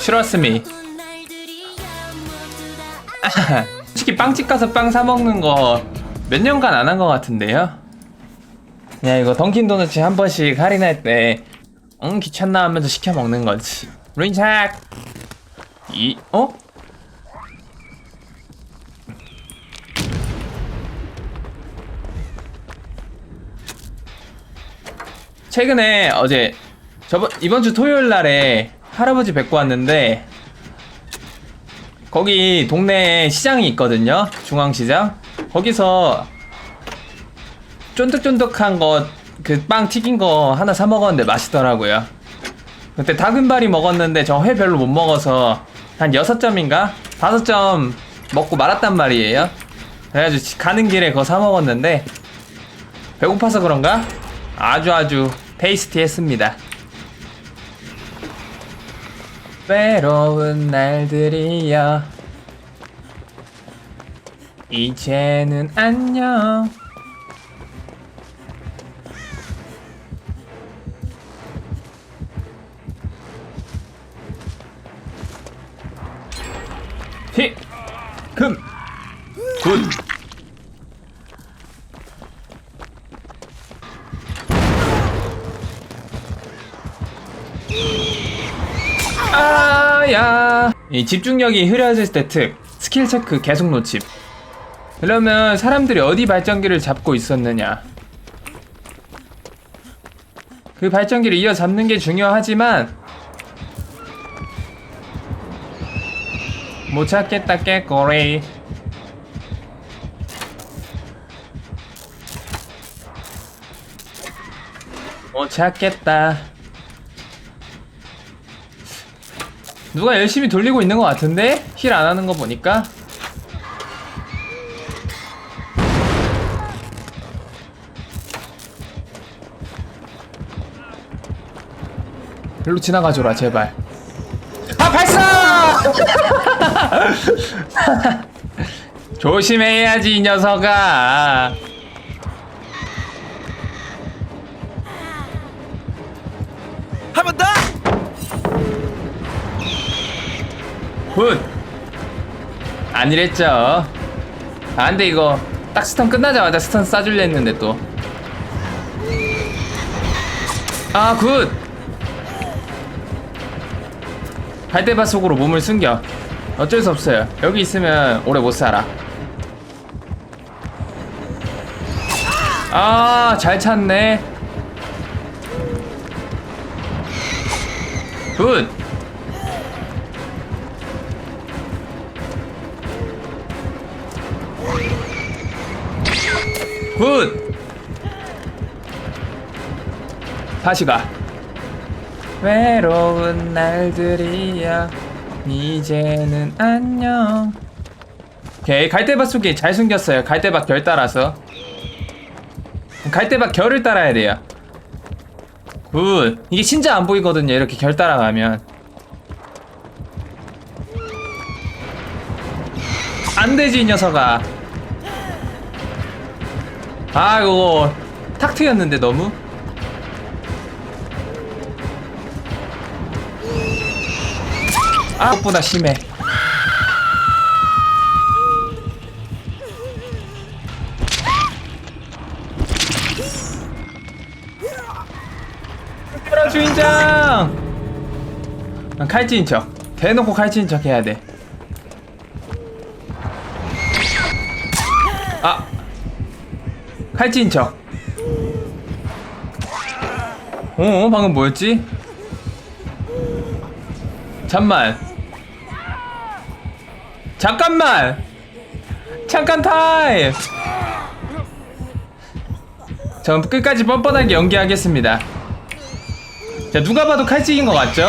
싫었음이 솔직히 빵집 가서 빵 사 먹는 거 몇 년간 안 한 것 같은데요? 야 이거 던킨 도너츠 한 번씩 할인할 때 응 귀찮나 하면서 시켜 먹는 거지 린착 이 어? 최근에 어제 저번 이번 주 토요일 날에 할아버지 뵙고 왔는데 거기 동네에 시장이 있거든요. 중앙시장. 거기서 쫀득쫀득한 거 그 빵 튀긴 거 하나 사 먹었는데 맛있더라고요. 그때 다금바리 먹었는데 저 회 별로 못 먹어서 한 6점인가? 5점 먹고 말았단 말이에요. 그래가지고 지- 가는 길에 그거 사 먹었는데 배고파서 그런가? 아주 아주 테이스티했습니다 외로운 날들이여. 이제는 안녕. 히, 금, 굿. 아야. 이 집중력이 흐려질 때 특. 스킬 체크 계속 놓침. 그러면 사람들이 어디 발전기를 잡고 있었느냐. 그 발전기를 이어 잡는 게 중요하지만 못 찾겠다 깨꼬리 못 찾겠다 누가 열심히 돌리고 있는 것 같은데? 힐 안 하는 거 보니까 일로 지나가줘라 제발 아 발사! 조심해야지 이 녀석아 한 번 더! 굿 아니랬죠. 아 근데 이거 딱 스턴 끝나자마자 스턴 쏴줄려 했는데 또 아 굿. 갈대밭 속으로 몸을 숨겨. 어쩔 수 없어요. 여기 있으면 오래 못 살아. 아 잘 찾네. 굿 굿! 다시 가. 외로운 날들이야. 이제는 안녕. 오케이. 갈대밭 속에 잘 숨겼어요. 갈대밭 결 따라서. 갈대밭 결을 따라야 돼요. 굿. 이게 진짜 안 보이거든요. 이렇게 결 따라가면. 안 되지, 이 녀석아. 아 이거 탁 트였는데 너무? 아 그것보다 심해. 그라 주인장! 난 칼찌인 척. 대놓고 칼찌인 척 해야 돼. 아, 칼찌인 척. 어, 방금 뭐였지? 잠만. 잠깐만. 잠깐 타임. 전 끝까지 뻔뻔하게 연기하겠습니다. 자, 누가 봐도 칼찌인 것 같죠?